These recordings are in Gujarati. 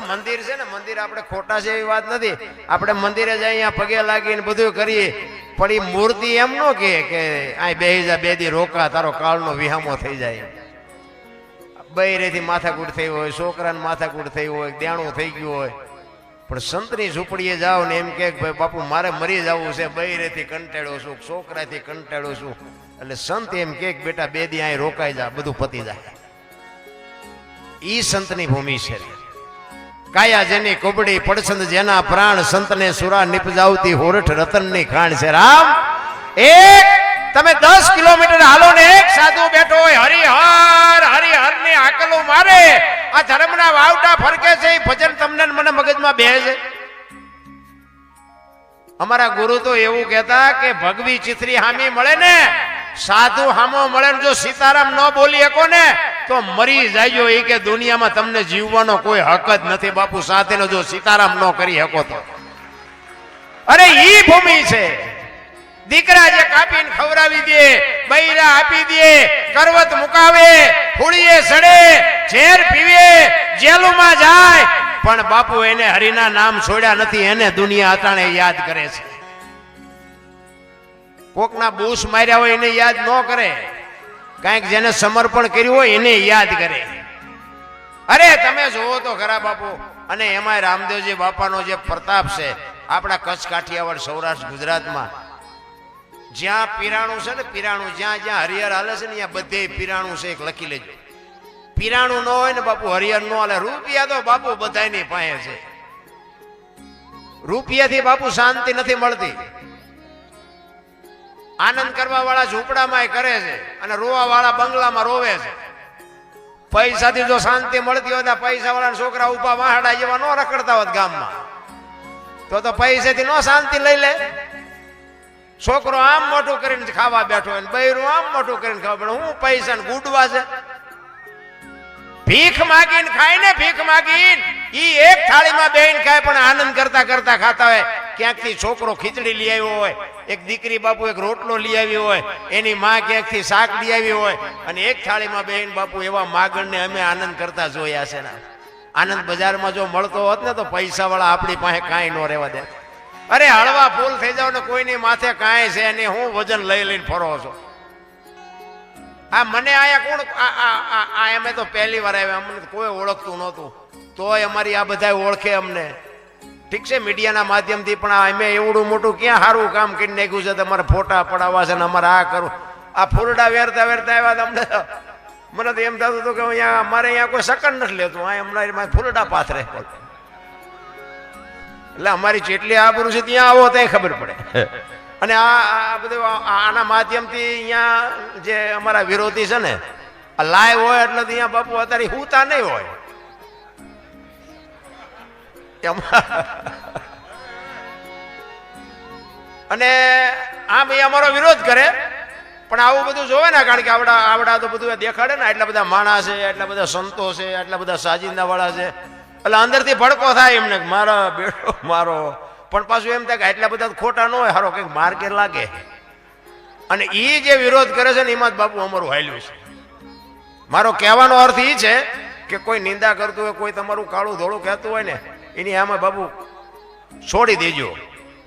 મંદિર છે ને, મંદિર આપણે ખોટા છે એવી વાત નથી. આપણે મંદિરે જઈ અહીંયા પગે લાગીને બધું કરીએ. પણ એ મૂર્તિ એમ ન કે અહીં બેહી જા, બે દી રોકા, તારો કાળનો વિહામો થઈ જાય. બૈરેથી માથાકૂટ થઈ હોય, છોકરાને માથાકૂટ થઈ હોય, દેણું થઈ ગયું હોય. પણ સંતની ઝૂંપડીએ જાઓ ને એમ કે ભાઈ, બાપુ, મારે મરી જવું છે, બૈરેથી કંટાળ્યો છું, છોકરાથી કંટાળ્યો છું. એટલે સંત એમ કે બેટા, બે દી અહીં રોકાઈ જા, બધું પતી જાય. ઈ સંતની ભૂમિ છે. કાયા જેની કુબડી પડછંદ જેના પ્રાણ સંતને સુરા નિપજાવતી હોરઠ રતનની ખાણ છે. રામ, એક, તમે દસ કિલોમીટર હાલો ને, એક સાધુ બેઠો હોય, હરિહર હરિહરની આકલો મારે. આ ધર્મના વાવટા ફરકે છે ભજન તમને મને મગજમાં બે છે. અમારા ગુરુ તો એવું કહેતા કે ભગવી ચિત્રી હામી મળે ને, સાધુ હામો મળે ને જો સીતારામ ન બોલી શકો ને તો મરી જાયજો એ કે દુનિયામાં તમને જીવવાનો કોઈ હક જ નથી. બાપુ સાથેનો જો સીતારામ ન કરી શકો તો. અરે ઈ ભૂમિ છે. દીકરા જે કાપીને ખવડાવી દે, બૈરા આપી દે, કરવત મુકાવે, ફૂળીએ સડે, ઝેર પીવે, જેલુમાં જાય. પણ બાપુ એને હરિના નામ છોડ્યા નથી, એને દુનિયા અટાણે યાદ કરે છે. કોકના બૂસ માર્યા હોય એને યાદ ન કરે. કાંઈક જેને સમર્પણ કર્યું હોય એને યાદ કરે. અરે, તમે જોવો તો ખરા બાપુ, અને એમાં રામદેવજી બાપાનો જે પ્રતાપ છે, આપણા કચ્છ કાઠિયાવાડ સૌરાષ્ટ્ર ગુજરાતમાં, જ્યાં પીરાણું છે ને પીરાણું, જ્યાં જ્યાં હરિહર હાલે છે ને, ત્યાં બધે પીરાણું છે, એક લખી લેજો. પીરાણું ન હોય ને બાપુ, હરિહર ન હાલે. રૂપિયા તો બાપુ બધાની પાસે છે. રૂપિયાથી બાપુ શાંતિ નથી મળતી. આનંદ કરવા વાળા ઝૂંપડામાં કરે છે અને રોવા વાળા બંગલામાં રોવે છે. પૈસાથી જો શાંતિ મળતી હોય તો પૈસા વાળા છોકરા ઊભા વાહડા જેવા ન રખડતા હોત ગામમાં. તો તો પૈસેથી ન શાંતિ લઈ લે. છોકરો આમ મોટું કરીને ખાવા બેઠો હોય બૈરું આમ મોટું કરીને ખાવા પણ હું પૈસા ને ગુડવા છે? ભીખ માગીને ખાય ને ભીખ માગીને. ઈ એક થાળીમાં બેહીને ખાય પણ આનંદ કરતા કરતા ખાતા હોય. ક્યાંકથી છોકરો ખીચડી લઈ આવ્યો હોય? એક દીકરી બાપુ એક રોટલો લઈ આવ્યો હોય, એની માં ક્યાંકથી શાક લઈ આવી હોય, અને એક થાળીમાં બેન બાપુ એવા માગણને અમે આનંદ કરતા જોયા છે ને. આનંદ બજારમાં જો મળતો હોત ને તો પૈસા વાળા આપણી પાસે કાંઈ ન રહેવા દે અરે હળવા ફૂલ થઈ જાવ ને કોઈની માથે કાંઈ છે નહીં, હું વજન લઈ લઈને ફરો છો. આ મને આયા કોણ? આ અમે તો પહેલી વાર આવ્યા, અમને કોઈ ઓળખતું નહોતું. તોય અમારી આ બધા ઓળખે અમને. ઠીક છે, મીડિયાના માધ્યમથી પણ અમે એવડું મોટું ક્યાં સારું કામ કરી નાખ્યું છે? તમારે ફોટા પડાવવા છે ને અમારે આ કરું આ ફૂરડા વેરતા વેરતા આવ્યા તમને મને તો એમ થતું હતું કે અહીંયા અમારે અહીંયા કોઈ સકન નથી લેતું. આ હમણાં ફૂલડા પાથરે. એટલે અમારી જેટલી આબરૂ છે ત્યાં આવો, ત્યાં ખબર પડે. અને આ બધું આના માધ્યમથી અહીંયા જે અમારા વિરોધી છે ને, આ લાઈવ હોય એટલે તો અહીંયા બાપુ અત્યારે હુતા નહીં હોય. અને આમ એ અમારો વિરોધ કરે, પણ આવું બધું જોવે ને, કારણ કે આવડા આવડા તો બધું દેખાડે ને એટલા બધા માણસ છે એટલા બધા સંતો છે એટલા બધા સાજિંદા વાળા છે. એટલે અંદરથી ભડકો થાય એમને મારા બેટો, મારો. પણ પાછું એમ થાય કે એટલા બધા ખોટા ન હોય સારો કંઈક માર કે લાગે. અને એ જે વિરોધ કરે છે ને, એમાં જ બાપુ અમારું હાલ્યું છે. મારો કહેવાનો અર્થ એ છે કે કોઈ નિંદા કરતું હોય, કોઈ તમારું કાળું ધોળું કહેતું હોય ને એની આમાં બાબુ છોડી દેજો.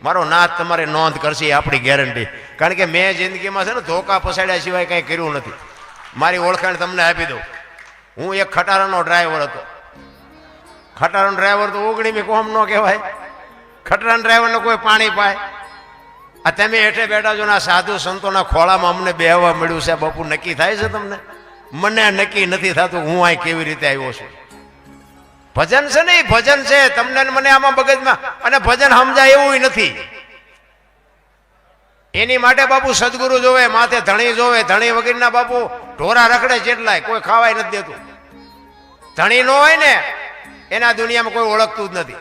મારો નાથ તમારે નોંધ કરશે આપણી ગેરંટી કારણ કે મેં જિંદગીમાં છે ને ધોકા પસાડ્યા સિવાય કંઈ કર્યું નથી. મારી ઓળખાણ તમને આપી દઉં. હું એક ખટારાનો ડ્રાઈવર હતો. ખટારાનો ડ્રાઈવર તો ઓગણીમી કોમ ન કહેવાય. ખટારાના ડ્રાઈવરને કોઈ પાણી પાય. આ તમે હેઠે બેઠા છો ને આ સાધુ સંતોના ખોળામાં અમને બેહવા મળ્યું છે. બાપુ નક્કી થાય છે તમને? મને નક્કી નથી થતું હું અહીં કેવી રીતે આવ્યો છું. ભજન છે ને ભજન છે, તમને મને આમાં મગજમાં, અને ભજન સમજાય એવું નથી. એની માટે બાપુ સદગુરુ જોવે, માથે ધણી જોવે, ધણી વગેરેના બાપુ ઢોરા રખડે જેટલાય, કોઈ ખાવાય નથી દેતું. ધણી નો હોય ને, એના દુનિયામાં કોઈ ઓળખતું જ નથી.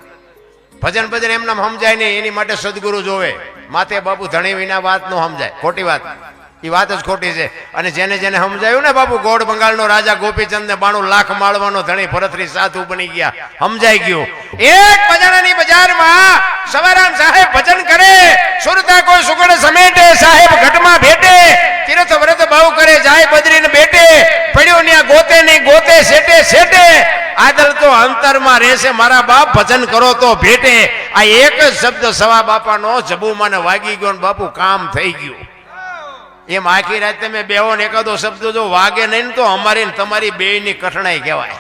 ભજન ભજન એમને સમજાય નહીં, એની માટે સદગુરુ જોવે. માથે બાપુ ધણી વિના વાત ન સમજાય, ખોટી વાત. એ વાત જ ખોટી છે. અને જેને જેને સમજાયું ને બાપુ, ગોળ બંગાળનો રાજા ગોપીચંદ ને બાણું લાખ માળવાનો ધણી ભરતરી સાધુ બની ગયા. સમજાઈ ગયું. એક બજાણાની બજારમાં સવારામ સાહેબ ભજન કરે, સુરતા કોઈ સુગડ સમેટે, સાહેબ ઘટમાં ભેટે, તીર્થ વ્રત ભાવ કરે, જાય બદરીને બેટે પડ્યો ન્યા ગોતે નહીં, ગોતે સેટે સેટે આદર તો અંતરમાં રહેશે, મારા બાપ ભજન કરો તો ભેટે. આ એક જ શબ્દ સવા બાપાનો જબુમાને વાગી ગયો ને બાપુ કામ થઈ ગયું. એમ આખી રાત તમે બેહો ને એકાદો શબ્દ જો વાગે નહીં તો અમારી તમારી બેયની કઠણાઈ કહેવાય.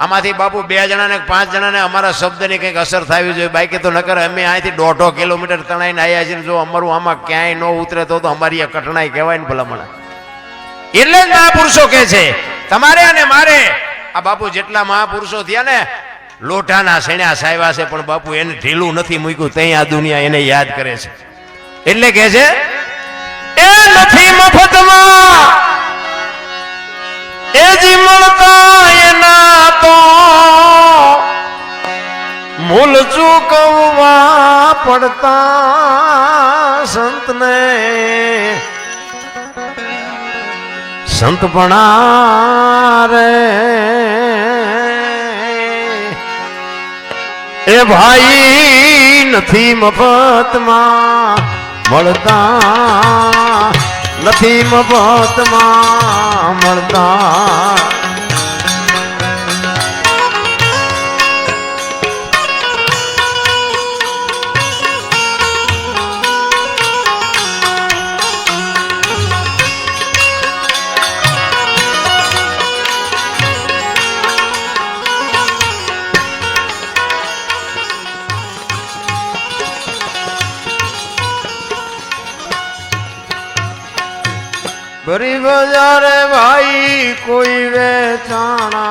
આમાંથી બાપુ બે જણાને પાંચ જણાને અમારા શબ્દની કંઈક અસર થવી જોઈએ. બાકી તો નકર અમે અહીંથી દોઢો કિલોમીટર તણાઈને આવ્યા છીએ જો અમારું આમાં ક્યાંય ન ઉતરે તો અમારી આ કઠણાઈ કહેવાય ને ભલામણ. એટલે જ મહાપુરુષો કહે છે, તમારે અને મારે આ બાપુ જેટલા મહાપુરુષો થયા ને, લોઢાના શેણ્યા સાયવા છે, પણ બાપુ એને ઢીલું નથી મૂક્યું. તઈ આ દુનિયા એને યાદ કરે છે. એટલે કહે છે એ નથી મફતમાં. એ જી મળતા એના તો. મૂલ ચૂકવવા પડતા સંતને. સંતપણા રે. એ ભાઈ નથી મફતમાં. મળતા નથી મફતમાં મળતા ભરી બજારે ભાઈ કોઈ વેચાણા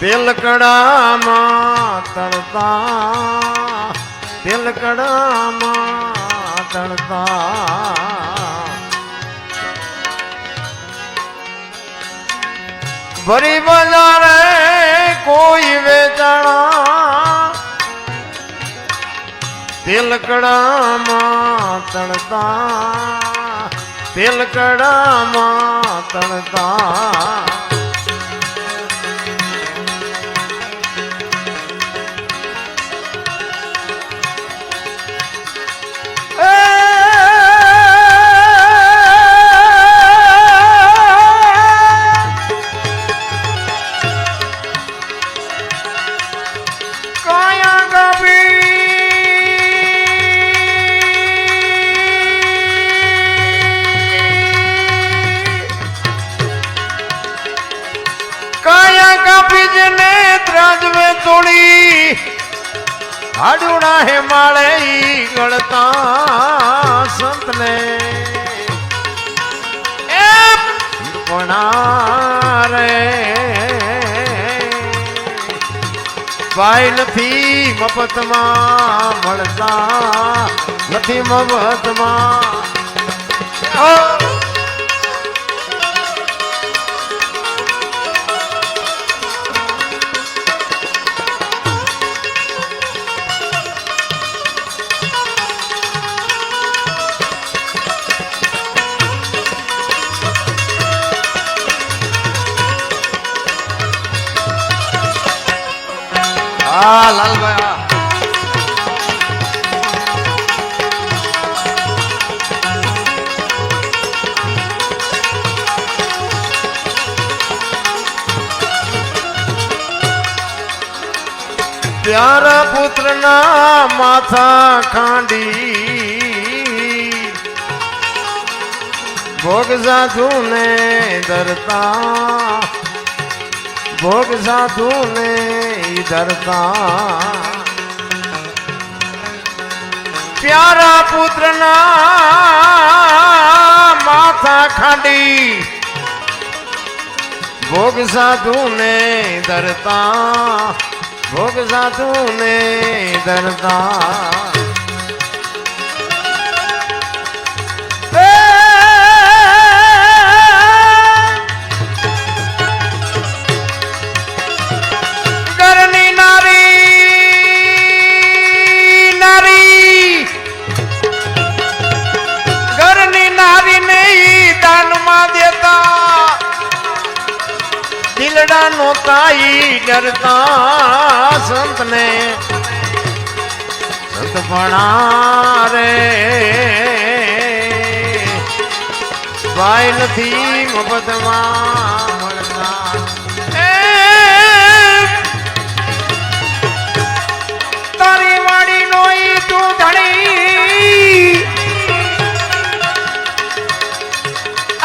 પેલકડામાં તળતા પેલકડામાં તળતા ફરી બજારે કોઈ વેચાણા તેલકડામાં તણતા તેલકડામાં તળતા. તોડી હાડુડા હે માળે ગળતા સંતને. એ પણા રે ભાઈ નથી મફતમાં, મળતા નથી મફતમાં. પ્યારા પુત્રના માથા ખાંડી ભોગ સાધુ ને ધરતા ભોગ સાધુ ને ધરતા પ્યારા પુત્રના માથા ખાંડી ભોગ સાધુ ને ધરતા ભોગ સાધુ ને ધરતા નો તાઈ ડરતા સંતને. સંત ભણા રે. ભાઈ નથી મફતમાં તારી વાડી તું ધણી.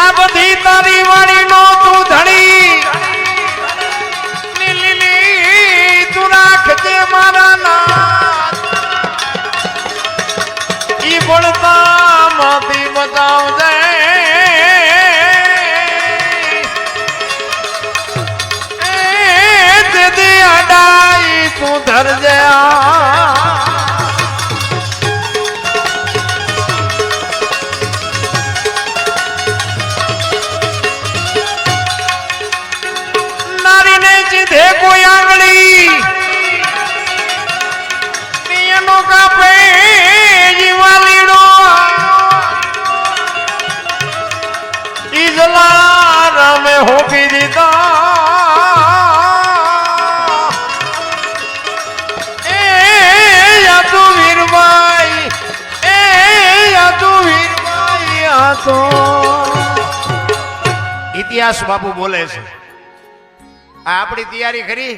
આ બધી તારી નો તું ધણી. રાખજે મારા નાથ. ઈ ભણતા માંથી બતાવજે તો ઇતિહાસ બાપુ બોલે છે. આ આપણી તૈયારી ખરી?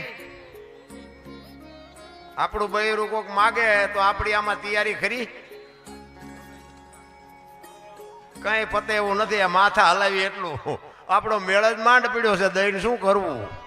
આપણું બૈરું કોક માગે તો આપણી આમાં તૈયારી ખરી? કઈ પતે એવું નથી, આ માથા હલાવી એટલું. આપણો મેળ જ માંડ પીડ્યો છે, દઈને શું કરવું?